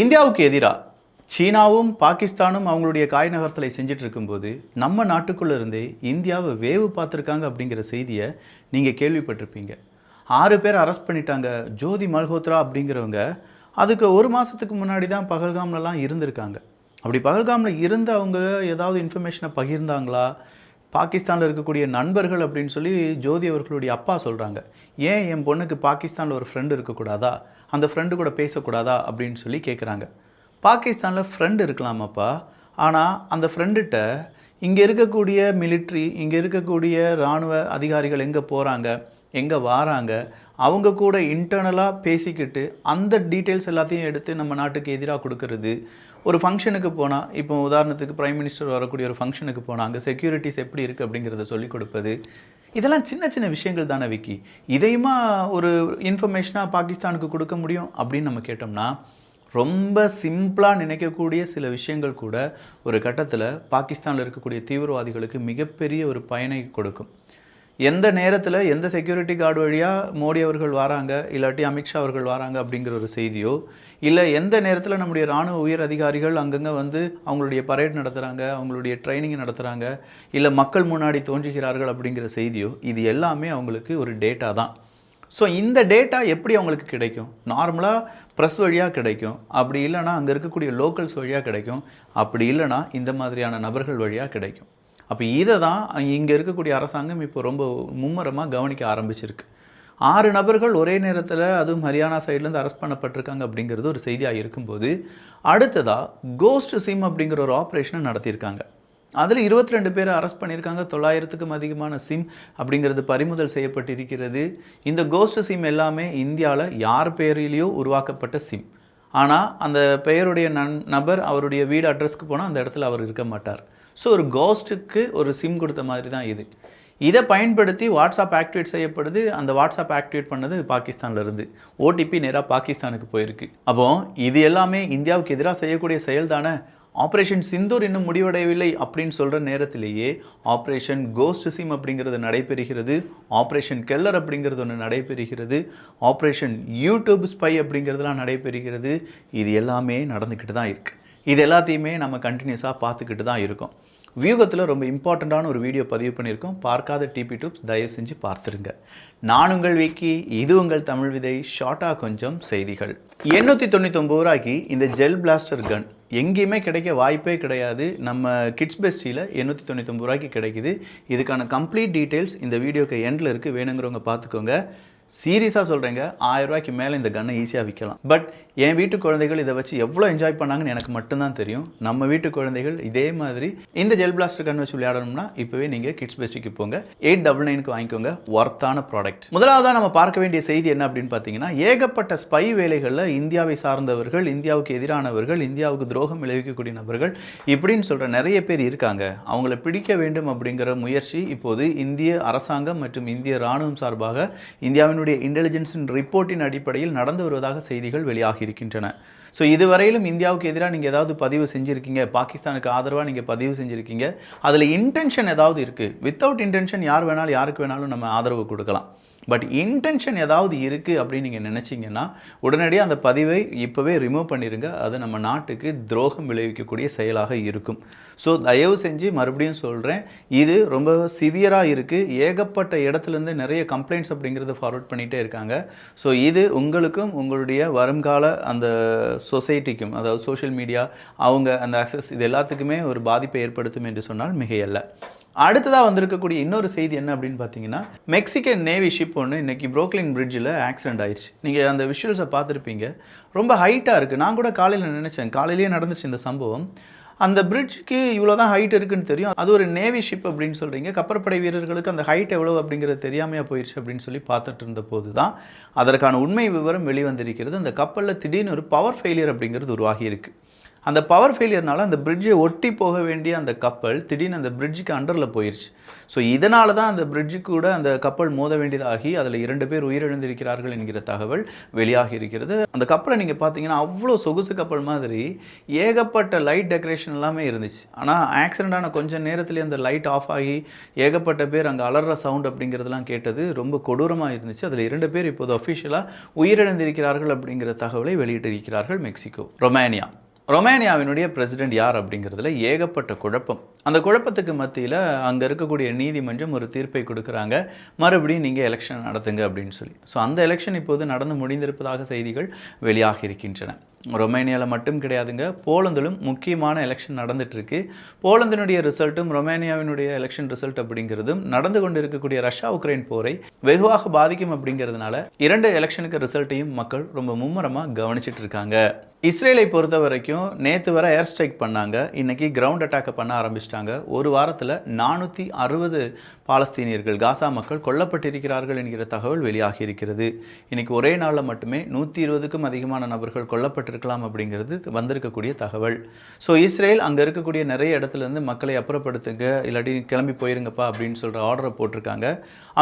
இந்தியாவுக்கு எதிராக சீனாவும் பாகிஸ்தானும் அவங்களுடைய காய் நகர்த்தலை செஞ்சுட்டு இருக்கும்போது நம்ம நாட்டுக்குள்ளே இருந்தே இந்தியாவை வேவு பார்த்துருக்காங்க அப்படிங்கிற செய்தியை நீங்கள் கேள்விப்பட்டிருப்பீங்க. ஆறு பேர் அரெஸ்ட் பண்ணிட்டாங்க. ஜோதி மல்ஹோத்ரா அப்படிங்கிறவங்க அதுக்கு ஒரு மாதத்துக்கு முன்னாடி தான் பகல்காம்லலாம் இருந்திருக்காங்க. அப்படி பகல்காமில் இருந்து அவங்க ஏதாவது இன்ஃபர்மேஷனை பகிர்ந்தாங்களா? பாகிஸ்தானில் இருக்கக்கூடிய நண்பர்கள் அப்படின்னு சொல்லி ஜோதி அவர்களுடைய அப்பா சொல்கிறாங்க ஏன் என் பொண்ணுக்கு பாகிஸ்தானில் ஒரு ஃப்ரெண்டு இருக்கக்கூடாதா? அந்த ஃப்ரெண்டு கூட பேசக்கூடாதா? அப்படின்னு சொல்லி கேட்குறாங்க பாகிஸ்தானில் ஃப்ரெண்டு இருக்கலாமாப்பா ஆனால் அந்த ஃப்ரெண்டுகிட்ட இங்கே இருக்கக்கூடிய மிலிட்ரி இங்கே இருக்கக்கூடிய இராணுவ அதிகாரிகள் எங்கே போகிறாங்க எங்கே வாராங்க? அவங்க கூட இன்டர்னலாக பேசிக்கிட்டு அந்த டீட்டெயில்ஸ் எல்லாத்தையும் எடுத்து நம்ம நாட்டுக்கு எதிராக கொடுக்கறது ஒரு ஃபங்க்ஷனுக்கு போனால் இப்போ உதாரணத்துக்கு ப்ரைம் மினிஸ்டர் வரக்கூடிய ஒரு ஃபங்க்ஷனுக்கு போனால் அங்கே செக்யூரிட்டிஸ் எப்படி இருக்குது அப்படிங்கிறத சொல்லிக் கொடுப்பது. இதெல்லாம் சின்ன சின்ன விஷயங்கள் தானே விக்கி. இதையுமா ஒரு இன்ஃபர்மேஷனாக பாகிஸ்தானுக்கு கொடுக்க முடியும் அப்படின்னு நம்ம கேட்டோம்னா ரொம்ப சிம்பிளாக நினைக்கக்கூடிய சில விஷயங்கள் கூட ஒரு கட்டத்தில் பாகிஸ்தானில் இருக்கக்கூடிய தீவிரவாதிகளுக்கு மிகப்பெரிய ஒரு பயனை கொடுக்கும். எந்த நேரத்தில் எந்த செக்யூரிட்டி கார்டு வழியாக மோடி அவர்கள் வராங்க இல்லாட்டி அமித்ஷா அவர்கள் வராங்க அப்படிங்கிற ஒரு செய்தியோ இல்லை எந்த நேரத்தில் நம்முடைய இராணுவ உயர் அதிகாரிகள் அங்கங்கே வந்து அவங்களுடைய பரேட் நடத்துகிறாங்க அவங்களுடைய ட்ரைனிங் நடத்துகிறாங்க இல்லை மக்கள் முன்னாடி தோன்றுகிறார்கள் அப்படிங்கிற செய்தியோ இது எல்லாமே அவங்களுக்கு ஒரு டேட்டா தான். ஸோ இந்த டேட்டா எப்படி அவங்களுக்கு கிடைக்கும்? நார்மலாக ப்ரெஸ் வழியாக கிடைக்கும். அப்படி இல்லைன்னா அங்கே இருக்கக்கூடிய லோக்கல்ஸ் வழியாக கிடைக்கும். அப்படி இல்லைன்னா இந்த மாதிரியான நபர்கள் வழியாக கிடைக்கும். அப்போ இதை தான் இங்கே இருக்கக்கூடிய அரசாங்கம் இப்போ ரொம்ப மும்முரமாக கவனிக்க ஆரம்பிச்சிருக்கு. ஆறு நபர்கள் ஒரே நேரத்தில் அதுவும் ஹரியானா சைட்லேருந்து அரெஸ்ட் பண்ணப்பட்டிருக்காங்க அப்படிங்கிறது ஒரு செய்தியாக இருக்கும்போது அடுத்ததாக கோஸ்ட் சிம் அப்படிங்கிற ஒரு ஆப்ரேஷனை நடத்தியிருக்காங்க. அதில் இருபத்தி ரெண்டு பேரை அரெஸ்ட் பண்ணியிருக்காங்க. தொள்ளாயிரத்துக்கும் அதிகமான சிம் அப்படிங்கிறது பறிமுதல் செய்யப்பட்டிருக்கிறது. இந்த கோஸ்ட் சிம் எல்லாமே இந்தியாவில் யார் பெயரிலேயோ உருவாக்கப்பட்ட சிம் ஆனால் அந்த பெயருடைய நன் நபர் அவருடைய வீடு அட்ரஸ்க்கு போனால் அந்த இடத்துல அவர் இருக்க மாட்டார். ஸோ ஒரு கோஸ்ட்டுக்கு ஒரு சிம் கொடுத்த மாதிரி தான் இது. இதை பயன்படுத்தி வாட்ஸ்அப் ஆக்டிவேட் செய்யப்படுது. அந்த வாட்ஸ்அப் ஆக்டிவேட் பண்ணது பாகிஸ்தான்லேருந்து. ஓடிபி நேராக பாகிஸ்தானுக்கு போயிருக்கு. அப்போ இது எல்லாமே இந்தியாவுக்கு எதிராக செய்யக்கூடிய செயல் தானே ஆப்ரேஷன் சிந்தூர் இன்னும் முடிவடையவில்லை அப்படின்னு சொல்கிற நேரத்திலேயே ஆப்ரேஷன் கோஸ்ட் சிம் அப்படிங்கிறது நடைபெறுகிறது. ஆப்ரேஷன் கெல்லர் அப்படிங்கிறது ஒன்று நடைபெறுகிறது. ஆப்ரேஷன் யூடியூப் ஸ்பை அப்படிங்கிறதுலாம் நடைபெறுகிறது. இது எல்லாமே நடந்துக்கிட்டு தான் இருக்குது இது எல்லாத்தையுமே நம்ம கண்டினியூஸாக பார்த்துக்கிட்டு தான் இருக்கோம். வியூகத்தில் ரொம்ப இம்பார்ட்டண்ட்டான ஒரு வீடியோ பதிவு பண்ணியிருக்கோம். பார்க்காத டிபி டூப்ஸ் தயவு செஞ்சு பார்த்துருங்க. நான் உங்கள் விக்கி இது உங்கள் தமிழ் விதை ஷார்ட்டாக கொஞ்சம் செய்திகள். எண்ணூற்றி தொண்ணூத்தொம்பது ரூபாய்க்கு இந்த ஜெல் பிளாஸ்டர் கன் எங்கேயுமே கிடைக்க வாய்ப்பே கிடையாது. நம்ம கிட்ஸ் பெஸ்டியில் எண்ணூற்றி தொண்ணூத்தொம்பது ரூபாய்க்கு கிடைக்குது. இதுக்கான கம்ப்ளீட் டீட்டெயில்ஸ் இந்த வீடியோக்கு எண்டில் இருக்குது வேணுங்கிறவங்க பார்த்துக்கோங்க. சீரியஸாக சொல்கிறேங்க ஆயிரம் ரூபாய்க்கு மேலே இந்த கன்னை ஈஸியாக விற்கலாம் பட் என் வீட்டு குழந்தைகள் இதை வச்சு எவ்வளோ என்ஜாய் பண்ணாங்கன்னு எனக்கு மட்டும்தான் தெரியும். நம்ம வீட்டு குழந்தைகள் இதே மாதிரி இந்த ஜெல் பிளாஸ்டர் கன் வச்சு விளையாடணும்னா இப்போவே நீங்கள் கிட்ஸ் பெஸ்ட்டுக்கு போங்க. எயிட் டபுள் நைனுக்கு வாங்கிக்கோங்க. ஒர்த்தான ப்ராடக்ட் முதலாவதாக நம்ம பார்க்க வேண்டிய செய்தி என்ன அப்படின்னு பார்த்தீங்கன்னா ஏகப்பட்ட ஸ்பை வேலைகளில் இந்தியாவை சார்ந்தவர்கள் இந்தியாவுக்கு எதிரானவர்கள் இந்தியாவுக்கு துரோகம் விளைவிக்கக்கூடிய நபர்கள் இப்படின்னு சொல்கிற நிறைய பேர் இருக்காங்க. அவங்கள பிடிக்க வேண்டும் அப்படிங்கிற முயற்சி இப்போது இந்திய அரசாங்கம் மற்றும் இந்திய ராணுவம் சார்பாக இந்தியாவினுடைய இன்டெலிஜென்ஸின் ரிப்போர்ட்டின் அடிப்படையில் நடந்து வருவதாக செய்திகள் வெளியாகி இருக்கின்றன ஸோ இதுவரையிலும் இந்தியாவுக்கு எதிராக நீங்கள் ஏதாவது பதிவு செஞ்சுருக்கீங்க பாகிஸ்தானுக்கு ஆதரவாக நீங்கள் பதிவு செஞ்சுருக்கீங்க அதில் இன்டென்ஷன் ஏதாவது இருக்குது வித்தவுட் இன்டென்ஷன் யார் வேணாலும் யாருக்கு வேணாலும் நம்ம ஆதரவு கொடுக்கலாம். பட் இன்டென்ஷன் ஏதாவது இருக்குது அப்படின்னு நீங்கள் நினச்சிங்கன்னா உடனடியாக அந்த பதிவை இப்போவே ரிமூவ் பண்ணிடுங்க அது நம்ம நாட்டுக்கு துரோகம் விளைவிக்கக்கூடிய செயலாக இருக்கும். ஸோ தயவு செஞ்சு மறுபடியும் சொல்கிறேன் இது ரொம்ப சிவியராக இருக்குது ஏகப்பட்ட இடத்துலேருந்து நிறைய கம்ப்ளைண்ட்ஸ் அப்படிங்கிறத ஃபார்வர்ட் பண்ணிகிட்டே இருக்காங்க. ஸோ இது உங்களுக்கும் உங்களுடைய வருங்கால அந்த சொசைட்டிக்கும் அதாவது சோஷியல் மீடியா அவங்க அந்த அக்சஸ் இது எல்லாத்துக்குமே ஒரு பாதிப்பை ஏற்படுத்தும் என்று சொன்னால் மிகையல்ல. அடுத்ததாக வந்திருக்கக்கூடிய இன்னொரு செய்தி என்ன அப்படின்னு பார்த்தீங்கன்னா மெக்சிகன் நேவி ஷிப் ஒன்று இன்னைக்கு புரோக்லின் பிரிட்ஜில் ஆக்சிடென்ட் ஆயிடுச்சு. நீங்கள் அந்த விஷுவல்ஸை பார்த்துருப்பீங்க. ரொம்ப ஹைட்டாக இருக்குது நான் கூட காலையில் நினச்சேன். காலையிலேயே நடந்துச்சு இந்த சம்பவம். அந்த பிரிட்ஜுக்கு இவ்வளோ தான் ஹைட் இருக்குன்னு தெரியும். அது ஒரு நேவி ஷிப் அப்படின்னு சொல்கிறீங்க கப்பற்படை வீரர்களுக்கு அந்த ஹைட் எவ்வளோ அப்படிங்கிறது தெரியாமையாக போயிடுச்சு அப்படின்னு சொல்லி பார்த்துட்டு இருந்த போது தான் அதற்கான உண்மை விவரம் வெளிவந்திருக்கிறது. அந்த கப்பலில் திடீர்னு ஒரு பவர் ஃபெயிலியர் அப்படிங்கிறது உருவாகி இருக்குது அந்த பவர் ஃபெயிலியர்னால அந்த பிரிட்ஜை ஒட்டி போக வேண்டிய அந்த கப்பல் திடீர்னு அந்த பிரிட்ஜுக்கு அண்டரில் போயிடுச்சு ஸோ இதனால தான் அந்த பிரிட்ஜு கூட அந்த கப்பல் மோத வேண்டியதாகி அதில் இரண்டு பேர் உயிரிழந்திருக்கிறார்கள் என்கிற தகவல் வெளியாகி இருக்கிறது. அந்த கப்பலை நீங்கள் பார்த்தீங்கன்னா அவ்வளோ சொகுசு கப்பல் மாதிரி ஏகப்பட்ட லைட் டெக்கரேஷன் எல்லாமே இருந்துச்சு. ஆனால் ஆக்சிடென்ட் ஆன கொஞ்ச நேரத்துலேயே அந்த லைட் ஆஃப் ஆகி ஏகப்பட்ட பேர் அங்கே அலற சவுண்ட் அப்படிங்கிறதெல்லாம் கேட்டது ரொம்ப கொடூரமாக இருந்துச்சு. அதில் இரண்டு பேர் இப்போது அஃபிஷியலாக உயிரிழந்திருக்கிறார்கள் அப்படிங்கிற தகவலை வெளியிட்டிருக்கிறார்கள் மெக்சிகோ ரொமேனியா. ரொமேனியாவினுடைய பிரசிடென்ட் யார் அப்படிங்கிறதுல ஏகப்பட்ட குழப்பம். அந்த குழப்பத்துக்கு மத்தியில் அங்கே இருக்கக்கூடிய நீதிமன்றம் ஒரு தீர்ப்பை கொடுக்குறாங்க. மறுபடியும் நீங்கள் எலெக்ஷன் நடத்துங்க அப்படின்னு சொல்லி. ஸோ அந்த எலெக்ஷன் இப்போது நடந்து முடிந்திருப்பதாக செய்திகள் வெளியாகி இருக்கின்றன. ரொமேனியாவில் மட்டும் கிடையாதுங்க. போலந்திலும் முக்கியமான எலெக்ஷன் நடந்துகிட்ருக்கு போலந்தினுடைய ரிசல்ட்டும் ரொமேனியாவினுடைய எலெக்ஷன் ரிசல்ட் அப்படிங்கிறதும் நடந்து கொண்டு இருக்கக்கூடிய ரஷ்யா உக்ரைன் போரை வெகுவாக பாதிக்கும் அப்படிங்கிறதுனால இரண்டு எலெக்ஷனுக்கு ரிசல்ட்டையும் மக்கள் ரொம்ப மும்முரமாக கவனிச்சிட்டு இருக்காங்க இஸ்ரேலை பொறுத்த வரைக்கும் நேற்று வர ஏர் ஸ்ட்ரைக் பண்ணாங்க. இன்னைக்கு கிரவுண்ட் அட்டாக்கை பண்ண ஆரம்பிச்சிட்டாங்க. ஒரு வாரத்தில் நானூற்றி அறுபது பாலஸ்தீனியர்கள் காசா மக்கள் கொல்லப்பட்டிருக்கிறார்கள் என்கிற தகவல் வெளியாகி இருக்கிறது இன்னைக்கு ஒரே நாளில் மட்டுமே நூற்றி இருபதுக்கும் அதிகமான நபர்கள் இருக்கலாம் அப்படிங்கிறது வந்திருக்கக்கூடிய தகவல். ஸோ இஸ்ரேல் அங்கே இருக்கக்கூடிய நிறைய இடத்துல இருந்து மக்களை அப்புறப்படுத்துங்க இல்லாட்டி கிளம்பி போயிருங்கப்பா அப்படின்னு சொல்கிற ஆர்டரை போட்டிருக்காங்க.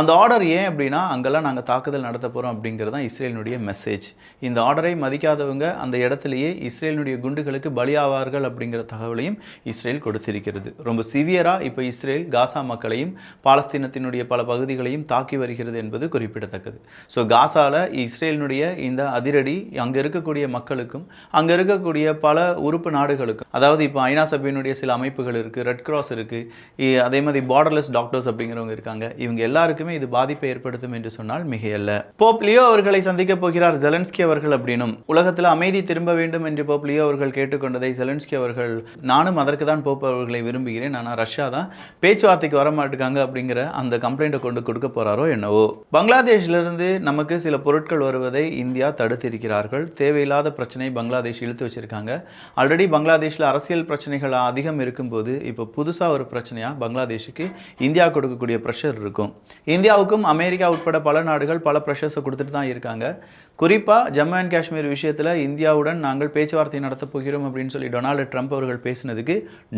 அந்த ஆர்டர் ஏன் அப்படின்னா அங்கெல்லாம் நாங்கள் தாக்குதல் நடத்த போகிறோம் அப்படிங்கிறது தான் இஸ்ரேலினுடைய மெசேஜ் இந்த ஆர்டரை மதிக்காதவங்க அந்த இடத்துலையே இஸ்ரேலினுடைய குண்டுகளுக்கு பலியாவார்கள் அப்படிங்கிற தகவலையும் இஸ்ரேல் கொடுத்திருக்கிறது. ரொம்ப சிவியராக இப்போ இஸ்ரேல் காசா மக்களையும் பாலஸ்தீனத்தினுடைய பல பகுதிகளையும் தாக்கி வருகிறது என்பது குறிப்பிடத்தக்கது. ஸோ காசால இஸ்ரேலினுடைய இந்த அதிரடி அங்கே இருக்கக்கூடிய மக்களுக்கும் அங்கே இருக்கக்கூடிய பல உறுப்பு நாடுகளுக்கும் அதாவது இப்போ ஐநா சபையினுடைய சில அமைப்புகள் இருக்குது ரெட் கிராஸ் இருக்குது அதே மாதிரி பார்டர்லெஸ் டாக்டர்ஸ் அப்படிங்கிறவங்க இருக்காங்க. இவங்க எல்லாருக்குமே இது பாதிப்பை ஏற்படுத்தும் என்று சொன்னால் மிகையல்ல. போப் லியோ அவர்களை சந்திக்க போகிறார் ஜெலன்ஸ்கி அவர்கள் அப்படின்னும். உலகத்தில் அமைதி திரும்ப வேண்டும் என்று போப் லியோ அவர்கள் கேட்டுக்கொண்டதை ஜெலன்ஸ்கி அவர்கள் நானும் அதற்கு தான் போப் அவர்களை விரும்புகிறேன். ஆனால் ரஷ்யா தான் பேச்சுவார்த்தைக்கு வர மாட்டேங்காங்க அப்படிங்கிற அந்த கம்ப்ளைண்ட்டை கொண்டு கொடுக்க போறாரோ என்னவோ. பங்களாதேஷிலிருந்து நமக்கு சில பொருட்கள் வருவதை இந்தியா தடுத்திருக்கிறார்கள். தேவையில்லாத பிரச்சனை பங்களாதேஷ் இழுத்து வச்சிருக்காங்க. ஆல்ரெடி பங்களாதேஷில் அரசியல் பிரச்சனைகள் அதிகம் இருக்கும்போது இப்போ புதுசாக ஒரு பிரச்சனையாக பங்களாதேஷுக்கு இந்தியா கொடுக்கக்கூடிய ப்ரெஷர் இருக்கும். இந்தியாவுக்கும் அமெரிக்கா உட்பட பல நாடுகள் பல ப்ரெஷர்ஸை கொடுத்துட்டு தான் இருக்காங்க. குறிப்பாக ஜம்மு அண்ட் காஷ்மீர் விஷயத்தில் இந்தியாவுடன் நாங்கள் பேச்சுவார்த்தை நடத்தப் போகிறோம் அப்படின்னு சொல்லி டொனால்டு ட்ரம்ப் அவர்கள் பேசினதுக்கு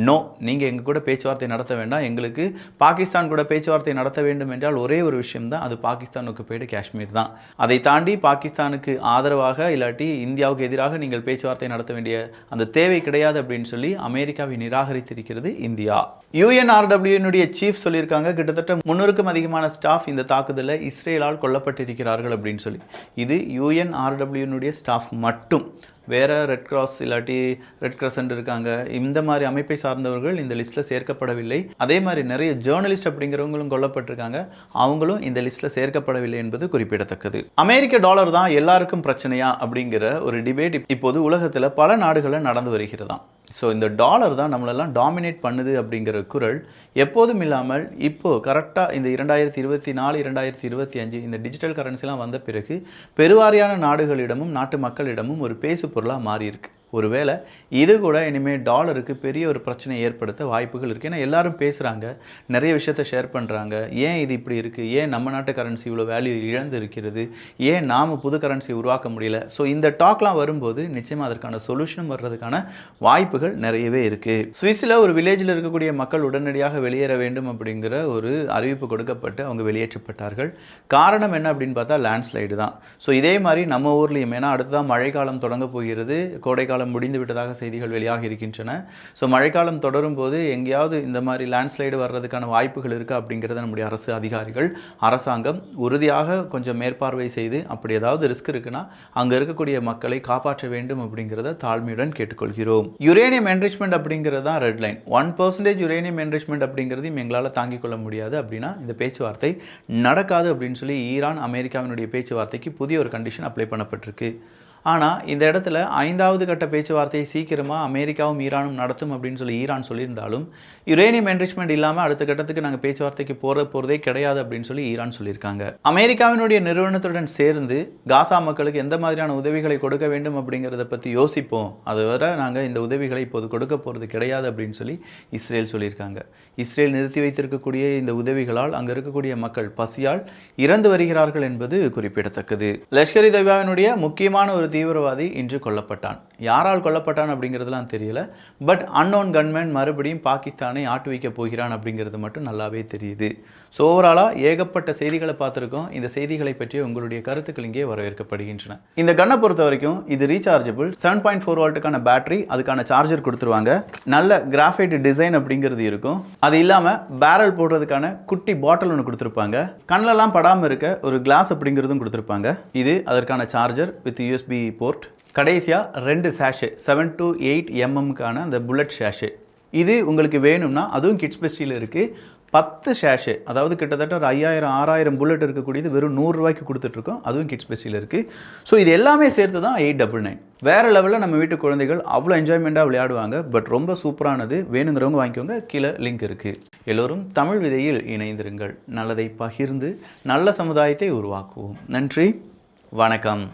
நோ நீங்கள் எங்கள் கூட பேச்சுவார்த்தை நடத்த வேண்டாம். எங்களுக்கு பாகிஸ்தான் கூட பேச்சுவார்த்தை நடத்த வேண்டும் என்றால் ஒரே ஒரு விஷயம் தான். அது பாகிஸ்தானுக்கு போய்ட்டு காஷ்மீர் தான். அதை தாண்டி பாகிஸ்தானுக்கு ஆதரவாக இல்லாட்டி இந்தியாவுக்கு எதிராக நீங்கள் பேச்சுவார்த்தை நடத்த வேண்டிய அந்த தேவை கிடையாது அப்படின்னு சொல்லி அமெரிக்காவை நிராகரித்திருக்கிறது இந்தியா. யூஎன்ஆர்டபிள்யூனுடைய சீஃப் சொல்லியிருக்காங்க கிட்டத்தட்ட முன்னூறுக்கும் அதிகமான ஸ்டாஃப் இந்த தாக்குதலில் இஸ்ரேலால் கொல்லப்பட்டிருக்கிறார்கள் அப்படின்னு சொல்லி. இது யூஎன்ஆர்டபிள்யூனுடைய ஸ்டாஃப் மட்டும். வேறு ரெட் கிராஸ் இல்லாட்டி ரெட் கிரசன்ட் இருக்காங்க. இந்த மாதிரி அமைப்பை சார்ந்தவர்கள் இந்த லிஸ்ட்டில் சேர்க்கப்படவில்லை. அதே மாதிரி நிறைய ஜேர்னலிஸ்ட் அப்படிங்கிறவங்களும் கொல்லப்பட்டிருக்காங்க. அவங்களும் இந்த லிஸ்ட்டில் சேர்க்கப்படவில்லை என்பது குறிப்பிடத்தக்கது. அமெரிக்க டாலர் தான் எல்லாருக்கும் பிரச்சனையா அப்படிங்கிற ஒரு டிபேட் இப்போது உலகத்தில் பல நாடுகளில் நடந்து வருகிறதாம். ஸோ இந்த டாலர் தான் நம்மளெல்லாம் டாமினேட் பண்ணுது அப்படிங்கிற குரல் எப்போதும் இல்லாமல் இப்போது கரெக்டாக இந்த இரண்டாயிரத்தி இருபத்தி நாலு இரண்டாயிரத்தி இருபத்தி அஞ்சு இந்த டிஜிட்டல் கரன்சிலாம் வந்த பிறகு பெருவாரியான நாடுகளிடமும் நாட்டு மக்களிடமும் ஒரு பேசு பொருளாக மாறியிருக்கு. ஒருவேளை இது கூட இனிமேல் டாலருக்கு பெரிய ஒரு பிரச்சனை ஏற்படுத்த வாய்ப்புகள் இருக்குது ஏன்னா எல்லாரும் பேசுகிறாங்க நிறைய விஷயத்த ஷேர் பண்ணுறாங்க ஏன் இது இப்படி இருக்குது ஏன் நம்ம நாட்டு கரன்சி இவ்வளோ வேல்யூ இழந்து இருக்கிறது ஏன் நாம் புது கரன்சி உருவாக்க முடியல? ஸோ இந்த டாக்லாம் வரும்போது நிச்சயமாக அதற்கான சொல்யூஷனும் வர்றதுக்கான வாய்ப்புகள் நிறையவே இருக்குது சுவிஸில் ஒரு வில்லேஜில் இருக்கக்கூடிய மக்கள் உடனடியாக வெளியேற வேண்டும் அப்படிங்கிற ஒரு அறிவிப்பு கொடுக்கப்பட்டு அவங்க வெளியேற்றப்பட்டார்கள். காரணம் என்ன அப்படின்னு பார்த்தா லேண்ட்ஸ்லைடு தான். ஸோ இதே மாதிரி நம்ம ஊர்லேயும் ஏன்னா அடுத்ததான் மழைக்காலம் தொடங்க போகிறது கோடைக்காலம் முடிந்து விட்டதாக செய்திகள் வெளியாகி இருக்கின்றன. ஸோ மழைக்காலம் தொடரும் போது எங்கேயாவது இந்த மாதிரி லேண்ட்ஸ்லைடு வர்றதுக்கான வாய்ப்புகள் இருக்கா அப்படிங்கிறத நம்முடைய அரசு அதிகாரிகள் அரசாங்கம் உறுதியாக கொஞ்சம் மேற்பார்வை செய்து அப்படி ஏதாவது ரிஸ்க் இருக்குன்னா அங்கே இருக்கக்கூடிய மக்களை காப்பாற்ற வேண்டும் அப்படிங்கிறத தாழ்மையுடன் கேட்டுக்கொள்கிறோம். யுரேனியம் என்ரிச்மெண்ட் அப்படிங்கிறது தான் red line one percentage uranium enrichment அப்படிங்கிறதையும் எங்களால் தாங்கிக் கொள்ள முடியாது அப்படின்னா இந்த பேச்சுவார்த்தை நடக்காது அப்படின்னு சொல்லி ஈரான் அமெரிக்காவினுடைய பேச்சுவார்த்தைக்கு புதிய ஒரு கண்டிஷன் அப்ளை பண்ணப்பட்டிருக்கு. ஆனால் இந்த இடத்துல ஐந்தாவது கட்ட பேச்சுவார்த்தையை சீக்கிரமாக அமெரிக்காவும் ஈரானும் நடத்தும் அப்படின்னு சொல்லி ஈரான் சொல்லியிருந்தாலும் யுரேனியம் என்ரிச்மெண்ட் இல்லாமல் அடுத்த கட்டத்துக்கு நாங்கள் பேச்சுவார்த்தைக்கு போகிற போகிறதே கிடையாது அப்படின்னு சொல்லி ஈரான் சொல்லியிருக்காங்க. அமெரிக்காவினுடைய நிறுவனத்துடன் சேர்ந்து காசா மக்களுக்கு எந்த மாதிரியான உதவிகளை கொடுக்க வேண்டும் அப்படிங்கிறத பற்றி யோசிப்போம். அது வர நாங்கள் இந்த உதவிகளை இப்போது கொடுக்க போகிறது கிடையாது அப்படின்னு சொல்லி இஸ்ரேல் சொல்லியிருக்காங்க. இஸ்ரேல் நிறுத்தி வைத்திருக்கக்கூடிய இந்த உதவிகளால் அங்கே இருக்கக்கூடிய மக்கள் பசியால் இறந்து வருகிறார்கள் என்பது குறிப்பிடத்தக்கது. லஷ்கர் இ முக்கியமான ஒரு தீவிரவாதி இன்று கொல்லப்பட்டான். யாரால் கொல்லப்பட்டான் அப்படிங்கிறதுலாம் தெரியல. பட் அன்னோன் கன்மேன் மறுபடியும் பாகிஸ்தானை ஆட்டு வைக்க போகிறான் அப்படிங்கிறது மட்டும் நல்லாவே தெரியுது. ஸோ ஓவராலாக ஏகப்பட்ட செய்திகளை பார்த்துருக்கோம். இந்த செய்திகளை பற்றி உங்களுடைய கருத்துக்கள் இங்கே வரவேற்கப்படுகின்றன. இந்த கன்னை பொறுத்த வரைக்கும் இது ரீசார்ஜபிள் செவன் பாயிண்ட் ஃபோர் வால்ட்டுக்கான பேட்டரி அதுக்கான சார்ஜர் கொடுத்துருவாங்க. நல்ல கிராஃபைட் டிசைன் அப்படிங்கிறது இருக்கும். அது இல்லாமல் பேரல் போடுறதுக்கான குட்டி பாட்டில் ஒன்று கொடுத்துருப்பாங்க. கண்ணிலலாம் படாமல் இருக்க ஒரு கிளாஸ் அப்படிங்கிறதும் கொடுத்துருப்பாங்க. இது அதற்கான சார்ஜர் வித் யூஎஸ்பி போர்ட் கடைசியாக ரெண்டு சேஷே செவன் டு எயிட் எம்எம்க்கான அந்த புல்லட் ஷேஷே இது உங்களுக்கு வேணும்னா அதுவும் கிட்ஸ் பெஸ்டியில் இருக்குது பத்து ஷேஷே அதாவது கிட்டத்தட்ட ஒரு ஐயாயிரம் ஆறாயிரம் புல்லட் இருக்கக்கூடியது வெறும் நூறுரூவாய்க்கு கொடுத்துட்ருக்கோம். அதுவும் கிட்ஸ் பெஸ்டியில் இருக்குது ஸோ இது எல்லாமே சேர்த்து தான் எயிட் டபுள் நைன் வேறு லெவலில் நம்ம வீட்டு குழந்தைகள் அவ்வளோ என்ஜாய்மெண்ட்டாக விளையாடுவாங்க. பட் ரொம்ப சூப்பரானது. வேணுங்கிறவங்க வாங்கிக்கோங்க. கீழே லிங்க் இருக்குது எல்லோரும் தமிழ் விதையில் இணைந்திருங்கள். நல்லதை பகிர்ந்து நல்ல சமுதாயத்தை உருவாக்குவோம். நன்றி. வணக்கம்.